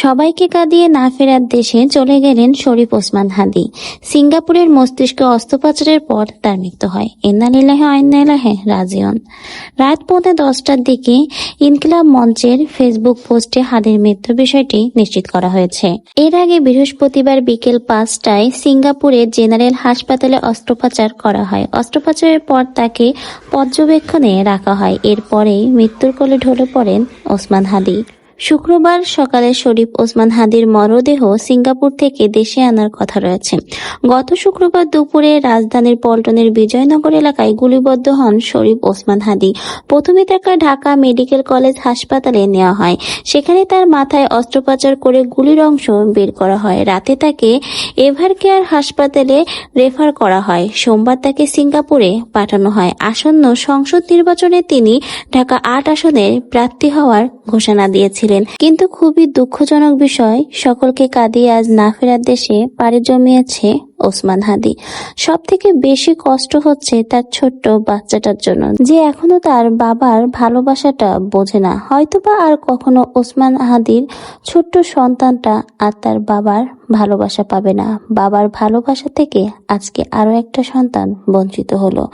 সবাইকে কাঁদিয়ে না ফেরার দেশে চলে গেলেন শরীফ ওসমান হাদি। সিঙ্গাপুরের মস্তিষ্কে অস্ত্রোপচারের পর তার মৃত্যু হয়। ইন্নালিল্লাহে আইনালাহে রাজিয়ন রাত পৌনে দশটার দিকে ইনকিলাব মঞ্চের ফেসবুক পোস্টে হাদির মৃত্যুর বিষয়টি নিশ্চিত করা হয়েছে। এর আগে বৃহস্পতিবার বিকেল পাঁচটায় সিঙ্গাপুরের জেনারেল হাসপাতালে অস্ত্রোপচার করা হয়। অস্ত্রোপচারের পর তাকে পর্যবেক্ষণে রাখা হয়। এরপরেই মৃত্যুর কোলে ঢলে পড়েন ওসমান হাদি। শুক্রবার সকালে শরীফ ওসমান হাদির মরদেহ সিঙ্গাপুর থেকে দেশে আনার কথা রয়েছে। গত শুক্রবার দুপুরে রাজধানীর পল্টনের বিজয়নগর এলাকায় গুলিবদ্ধ হন শরীফ ওসমান হাদি। প্রথমে তাকে ঢাকা মেডিকেল কলেজ হাসপাতালে নেওয়া হয়। সেখানে তার মাথায় অস্ত্রোপচার করে গুলির অংশ বের করা হয়। রাতে তাকে এভার কেয়ার হাসপাতালে রেফার করা হয়। সোমবার তাকে সিঙ্গাপুরে পাঠানো হয়। আসন্ন সংসদ নির্বাচনে তিনি ঢাকা আট আসনের প্রার্থী হওয়ার ঘোষণা দিয়েছিলেন। কিন্তু খুবই দুঃখজনক বিষয়, সকলকে কাঁদিয়ে আজ না ফেরার দেশে পাড়ি জমিয়েছে ওসমান হাদি। সব থেকে বেশি কষ্ট হচ্ছে তার ছোট্ট বাচ্চাটার জন্য, যে এখনও তার বাবার ভালোবাসাটা বোঝে না। হয়তোবা আর কখনো ওসমান হাদির ছোট্ট সন্তানটা আর তার বাবার ভালোবাসা পাবে না। বাবার ভালোবাসা থেকে আজকে আরও একটা সন্তান বঞ্চিত হলো।